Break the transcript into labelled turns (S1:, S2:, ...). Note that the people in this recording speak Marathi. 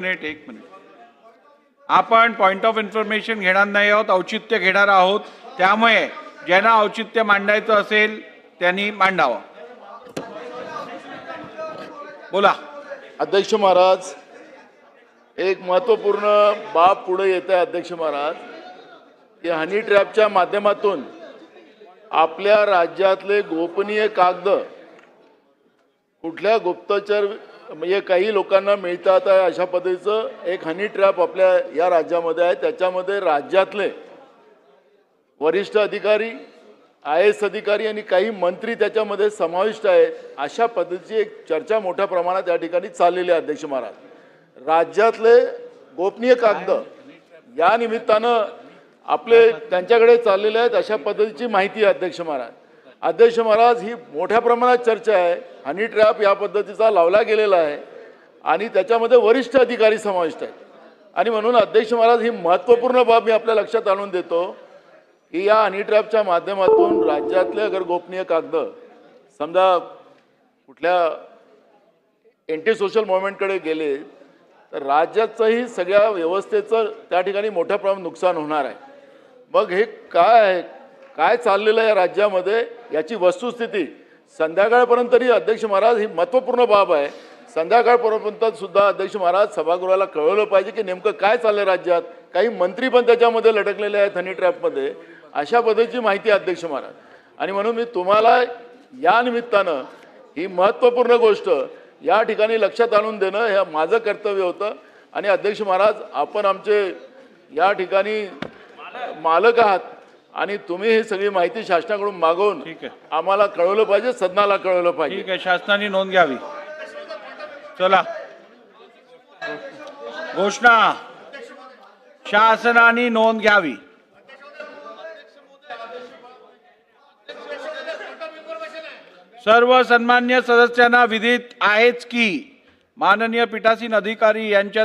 S1: मिनिट एक मिनिट. आपण पॉइंट ऑफ इन्फॉर्मेशन घेणार नाही आहोत औचित्य घेणार आहोत. त्यामुळे ज्यांना औचित्य मांडायचं असेल त्यांनी मांडावं. बोला.
S2: अध्यक्ष महाराज एक महत्त्वपूर्ण बाब पुढे येत आहे अध्यक्ष महाराज की हनी ट्रॅपच्या माध्यमातून आपल्या राज्यातले गोपनीय कागद कुठल्या गुप्तचर म्हणजे काही लोकांना मिळतात आहे अशा पद्धतीचं एक हनी ट्रॅप आपल्या या राज्यामध्ये आहे. त्याच्यामध्ये राज्यातले वरिष्ठ अधिकारी आय एस अधिकारी आणि काही मंत्री त्याच्यामध्ये समाविष्ट आहेत अशा पद्धतीची एक चर्चा मोठ्या प्रमाणात या ठिकाणी चाललेली आहे अध्यक्ष महाराज. राज्यातले गोपनीय कागद या निमित्तानं आपले त्यांच्याकडे चाललेले आहेत अशा पद्धतीची माहिती आहे अध्यक्ष महाराज. अध्यक्ष महाराज ही मोठ्या प्रमाणात चर्चा आहे. हनी ट्रॅप या पद्धतीचा लावला गेलेला आहे. आणि त्याच्यामध्ये वरिष्ठ अधिकारी समाविष्ट आहेत. आणि म्हणून अध्यक्ष महाराज ही महत्त्वपूर्ण बाब मी आपल्या लक्षात आणून देतो की या हनी ट्रॅपच्या माध्यमातून राज्यातले अगर गोपनीय कागद समजा कुठल्या एंटी सोशल मुवमेंटकडे गेले तर राज्याचंही सगळ्या व्यवस्थेचं त्या ठिकाणी मोठ्या प्रमाणात नुकसान होणार आहे. मग हे काय आहे? काय चाललेलं आहे या राज्यामध्ये याची वस्तुस्थिती? संध्याकाळपर्यंत तरी अध्यक्ष महाराज ही महत्त्वपूर्ण बाब आहे. संध्याकाळपर्यंत सुद्धा अध्यक्ष महाराज सभागृहाला कळवलं पाहिजे की नेमकं काय चाललं राज्यात. काही मंत्री पण त्याच्यामध्ये लटकलेले आहेत हनी ट्रॅपमध्ये अशा पद्धतीची माहिती अध्यक्ष महाराज. आणि म्हणून मी तुम्हाला या निमित्तानं ही महत्त्वपूर्ण गोष्ट या ठिकाणी लक्षात आणून देणं हे माझं कर्तव्य होतं. आणि अध्यक्ष महाराज आपण आमचे या ठिकाणी मालक आहात. आणि तुम्ही ही सगळी माहिती शासनाकडून मागवून
S1: ठीक आहे.
S2: आम्हाला कळवलं पाहिजे सदनाला कळवलं पाहिजे.
S1: ठीक आहे शासनाने नोंद घ्यावी. चला. घोषणा. शासनाने नोंद घ्यावी. सर्व सन्मान्य सदस्यांना विदित आहेच की माननीय पीठासीन अधिकारी यांच्या